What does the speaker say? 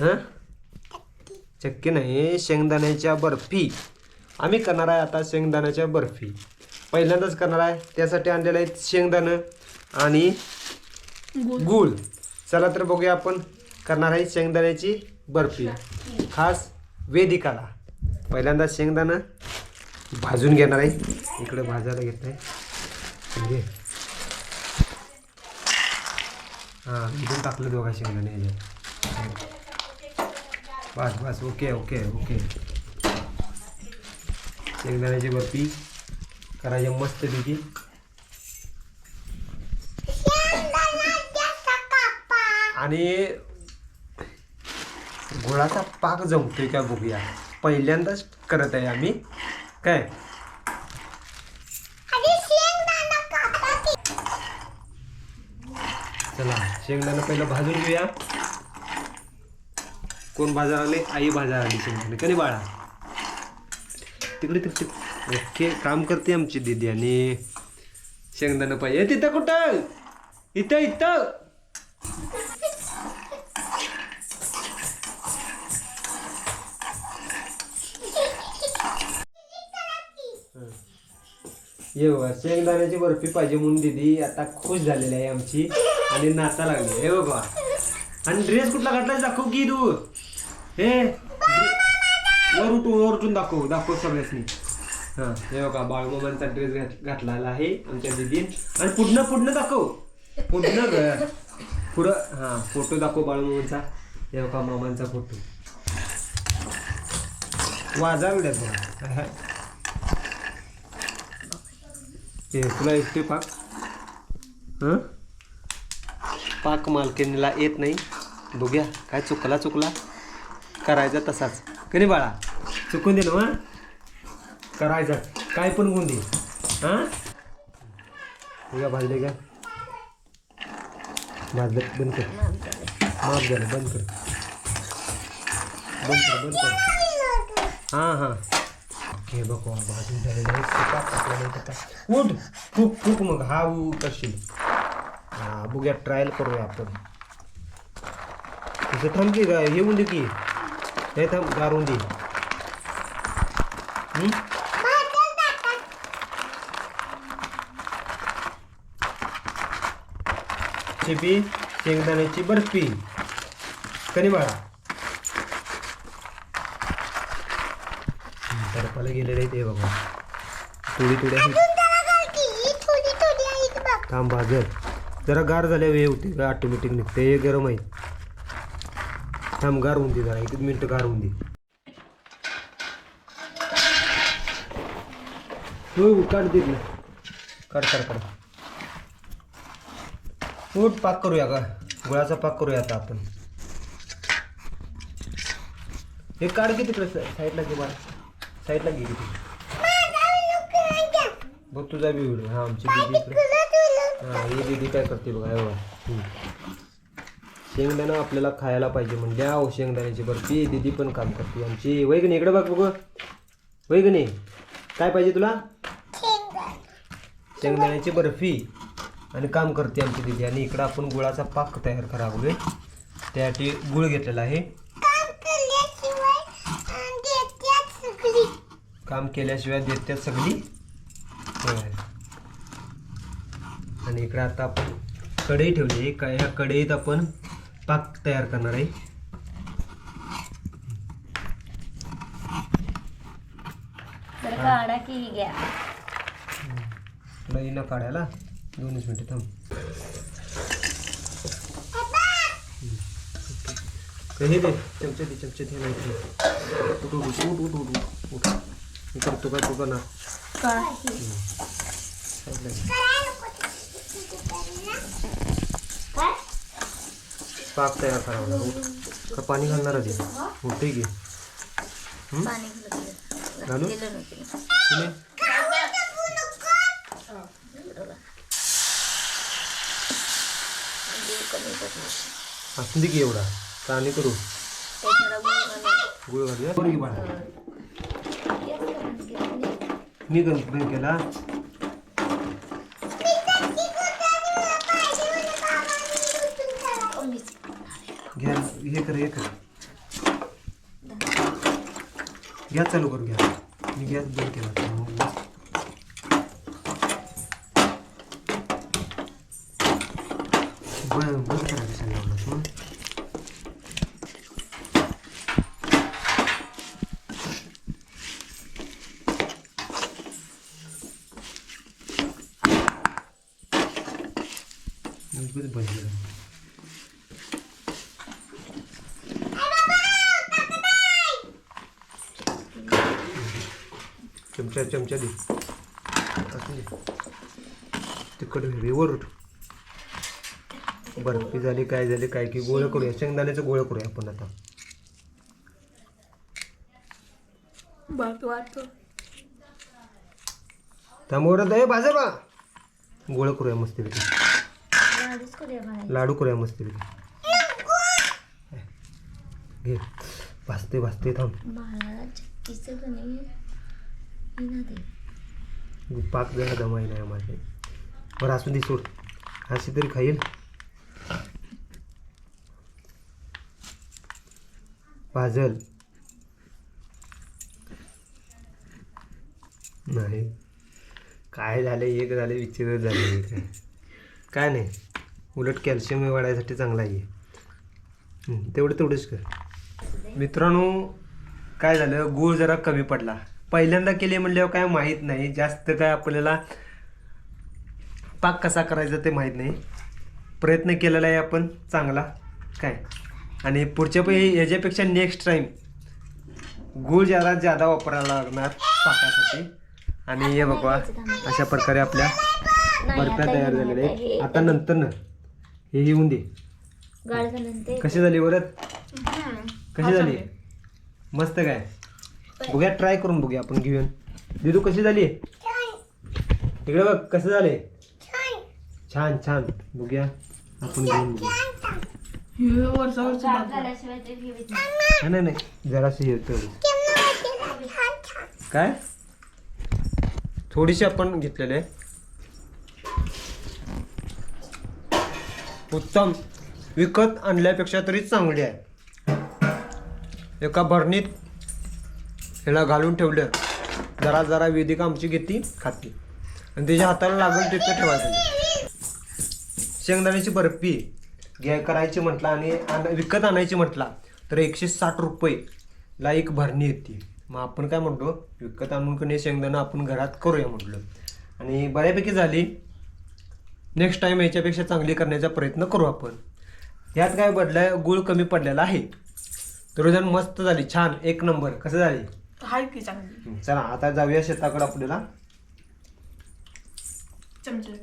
हं? चक्की नाही शेंगदाण्याच्या बर्फी. आम्ही करणार आहे आता शेंगदाण्याच्या बर्फी. पहिल्यांदाच करणार आहे. त्यासाठी आणलेलं आहे शेंगदाणं आणि गुळ. चला तर बघूया आपण करणार आहे शेंगदाण्याची बर्फी. खास वेदिकाला. पहिल्यांदा शेंगदाणं भाजून घेणार आहे. इकडे भाजायला घेत आहे घे हां इथून टाकलं दोघा शेंगदाणे बस बस ओके ओके ओके. शेंगदाण्याची बर्फी करायची मस्त तिची आणि गुळाचा पाक जमतोय का बघूया. पहिल्यांदाच करत आहे आम्ही. काय? चला शेंगदाणा पहिलं भाजून घेऊया. कोण बाजार आले? आई बाजार आली शेंगदाणे. कधी बाळा? तिकडे तिकडे ओके काम करते आमची दीदी आणि शेंगदाणा पाहिजे. तिथं कुठं? इथं इथं. ये बाबा शेंगदाण्याची बर्फी पाहिजे म्हणून दिदी आता खुश झालेली आहे आमची आणि नाचा लागली हे बाबा आणि ड्रेस कुठला घातलाय दाखव की तू हे. वर उठून वर उठून दाखव दाखव सगळ्यासनी. हां हे बघा बाळमामांचा ड्रेस घात घातलेला आहे आमच्या दिदीन. आणि पुढनं पुढनं दाखव. पुढनं पुढं हां फोटो दाखव बाळमामांचा हे बघा मामांचा फोटो. वाजावल्यात बघा. ते तुला येते पाक? हां? पाक मालकीनीला येत नाही. बघूया काय चुकला चुकला. करायचा तसाच. कधी बाळा? चुकून दे ना करायचा. काय पण गुण दे. हां? भाजले का? भाजलं बंद कर. माफ झालं बंद कर. बंद कर बंद कर. हां हां. हे बघ भाजून झालेलं आहे तुका टाकलेलं आहे त्याचा. उठ फुक फुक मग. हा ऊ करशील. हा बघूया ट्रायल करूया आपण. तसं थांबते की? येऊन दे की हे थांब गारून दे हं? चिपी शेंगदाण्याची बर्फी कधी बाळा तडपाला गेलेले ते बघा थोडी थोडी थांब भाजर जरा गार झाल्या वेळ होते ऑटोमॅटिक निघते हे गरम आहे थांब गार होऊन दे जरा एक मिनिट गार होऊन दे. हो काढ दे ना काढ काढ काढ. उठ पाक करूया का? गुळाचा पाक करूया आता आपण. हे काढ की तिकडे साईडला घे बाळ. साईडला घे किती बघ तुझा बी व्हिडिओ हा आमची दीदी हा ही दीदी काय करते बघा हे. शेंगदाणा आपल्याला खायला पाहिजे म्हणजे आहो शेंगदाण्याची बर्फी दीदी पण काम करते आमची. वैगणी इकडे बघ बघ. वैगणी काय पाहिजे तुला? शेंगदाण्याची बर्फी आणि काम करते आमची दीदी. आणि इकडं आपण गुळाचा पाक तयार करावं त्यासाठी गुळ घेतलेला आहे. काम केल्याशिवाय देतात सगळी. आणि इकडे आता आपण कढई ठेवली आहे. का ह्या कढईत आपण पाक तयार करणार आहे. तर काढा की घ्या. कढई न काढायला. दोनच मिनटं थांब. हे दे चमचे दे चमचे दे नाही उठ उठ उठ उठ उठ उठ. मी करतो काय तू करणार घे. पाक तयार करावा का पाणी घालणार आहे? उठे घे. पाणी घालू? दिलं नव्हतं तुने. असू दे की एवढा. पाणी करू. गुळ घालूया. बरं की बाळा मी बंद केला लेकर हे गॅस चालू करू घ्या. मी गॅस बंद केला. बंद बंद करायला सांगितलं बंद करा. चमचा चमचा दे. असू तिखट हवी वर उठ बर्फी झाली काय झाली काय की गोळं करूया. शेंगदाण्याचं गोळं करूया आपण आता. थांबवर दे भाजा बा. गोळं करूया मस्तपैकी लाडू करूया मस्तपैकी घे. भाजते भाजते थांब बाळाला चक्कीचं कणी हे ना ते पाक जरा दमाई नाही माझे बरं असू दे सोड. अशी तरी खाईल. भाजल नाही. काय झाले एक झाले विचित्र झाले काय? काय नाही. उलट कॅल्शियम वाढायसाठी चांगला आहे. तेवढं तेवढंच कर. मित्रांनो काय झालं? गूळ जरा कमी पडला. पहिल्यांदा केले म्हणल्यावर काय माहीत नाही. जास्त काय आपल्याला पाक कसा करायचा ते माहीत नाही. प्रयत्न केलेला आहे आपण चांगला. काय? आणि पुढच्या पण याच्यापेक्षा नेक्स्ट टाईम गूळ जरा जादा वापरायला लागणार पाकासाठी. आणि हे बघा अशा प्रकारे आपल्या बर्फ्या तयार झालेल्या आहेत. आता नंतर ना हे येऊन दे. कशी झाली वरत? कशी झाली? मस्त काय? बघूया ट्राय करून बघूया आपण घेऊन. दिदू कशी झाली? इकडे बघ कसं झाले छान छान. बघूया आपण घेऊन बघूया. नाही. नाही, जराशी येतो काय? थोडीशी आपण घेतलेले. उत्तम. विकत आणल्यापेक्षा तरी चांगली आहे. एका भरणीत ह्याला घालून ठेवलं. जरा जरा वेदिका आमची घेती खाती आणि त्याच्या हाताला लागून तिथं ठेवायचं. शेंगदाण्याची बर्फी घ्या करायची म्हटलं आणि आण- विकत आणायची म्हटला तर एकशे साठ रुपयेला एक भरणी येते. मग आपण काय म्हणतो? विकत आणून कधी शेंगदाणा आपण घरात करूया म्हटलं. आणि बऱ्यापैकी झाली. नेक्स्ट टाईम याच्यापेक्षा चांगली करण्याचा प्रयत्न करू आपण. ह्यात काय बदलाय गुळ कमी पडलेला आहे. तर मस्त झाली छान. एक नंबर. कसं झाली? हाय की चांगली? चला आता जाऊया शेताकडे आपल्याला. चमचे